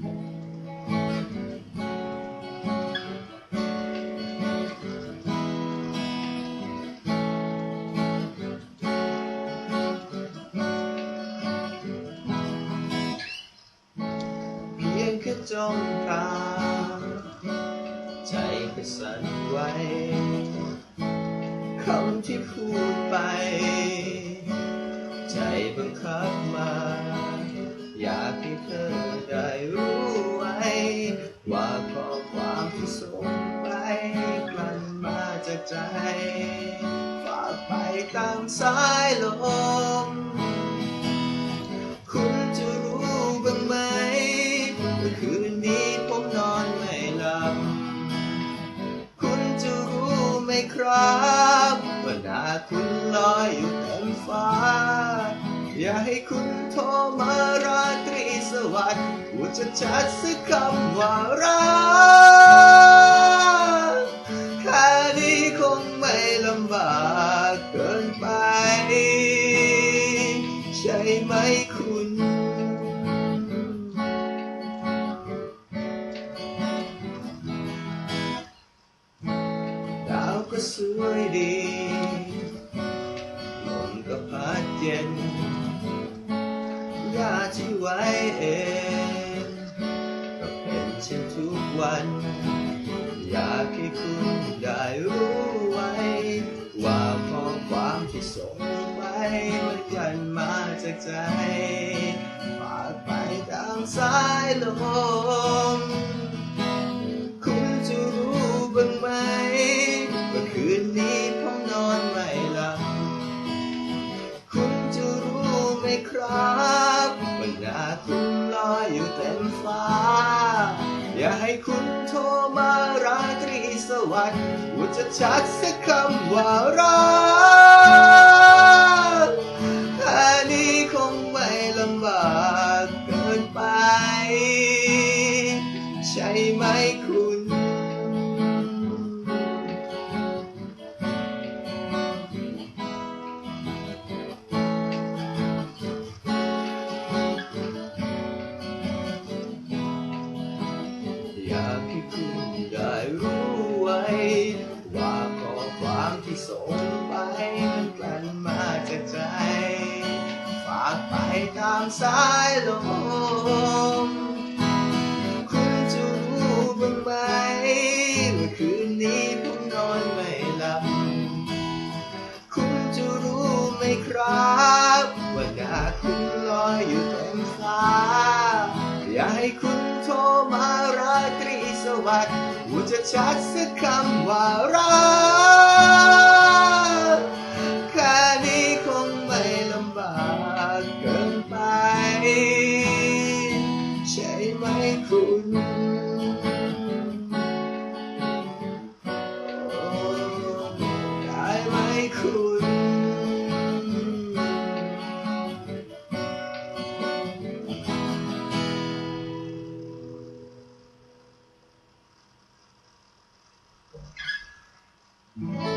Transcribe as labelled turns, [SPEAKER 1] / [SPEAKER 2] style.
[SPEAKER 1] เพียงแค่จ้องตา ใจก็สั่นไหวคำที่พูดไป ใจบังคับมา อยากให้เธอ รู้ไว้ ว่าข้อความที่ส่งไปกลั่นมาจากใจ ฝากไปตามสายลม คุณจะรู้บ้างไหมเมื่อคืนนี้ผมนอนไม่หลับ คุณจะรู้ไหมครับว่าหน้าคุณลอยอยู่เต็มฟ้า อย่าให้คุณโทรมาราตรีสวัสดิ์ ชัดๆสักคำว่ารักแค่นี้คงไม่ลำบากเกินไป ใช่ไหมคุณดาวก็สวยดีลมก็พัดเย็นหญ้าที่ไว้เอง ก็เป็นทุกวัน อยากให้คุณได้รู้ไว้ ว่าข้อความที่ส่งไว้มันกันมาจากใจฝากไปตามสายลมคุณจะรู้บ้างไหมว่าคืนนี้ผมนอนไม่หลับคุณจะรู้ไหมครับว่าหน้าคุณ โทรมาราตรีสวัสดิ์ว่าจะชัดสักคำว่ารักแค่นี้คงไม่ลำบากเกินไป ใช่ไหมากให้คุณได้รู้ไว้ ว่าข้อความที่ส่งไปมันกลั่นมาจากใจ ฝากไปตามสายลม คุณจะรู้บ้างไหมว่าคืนนี้ผมนอนไม่หลับ คุณจะรู้ไหมครับว่าหน้าคุณลอยอยู่เต็มฟ้า อย่าให้คุณโทรมาราตรี วักกูจะชัดสักคำว่ารัก Yeah.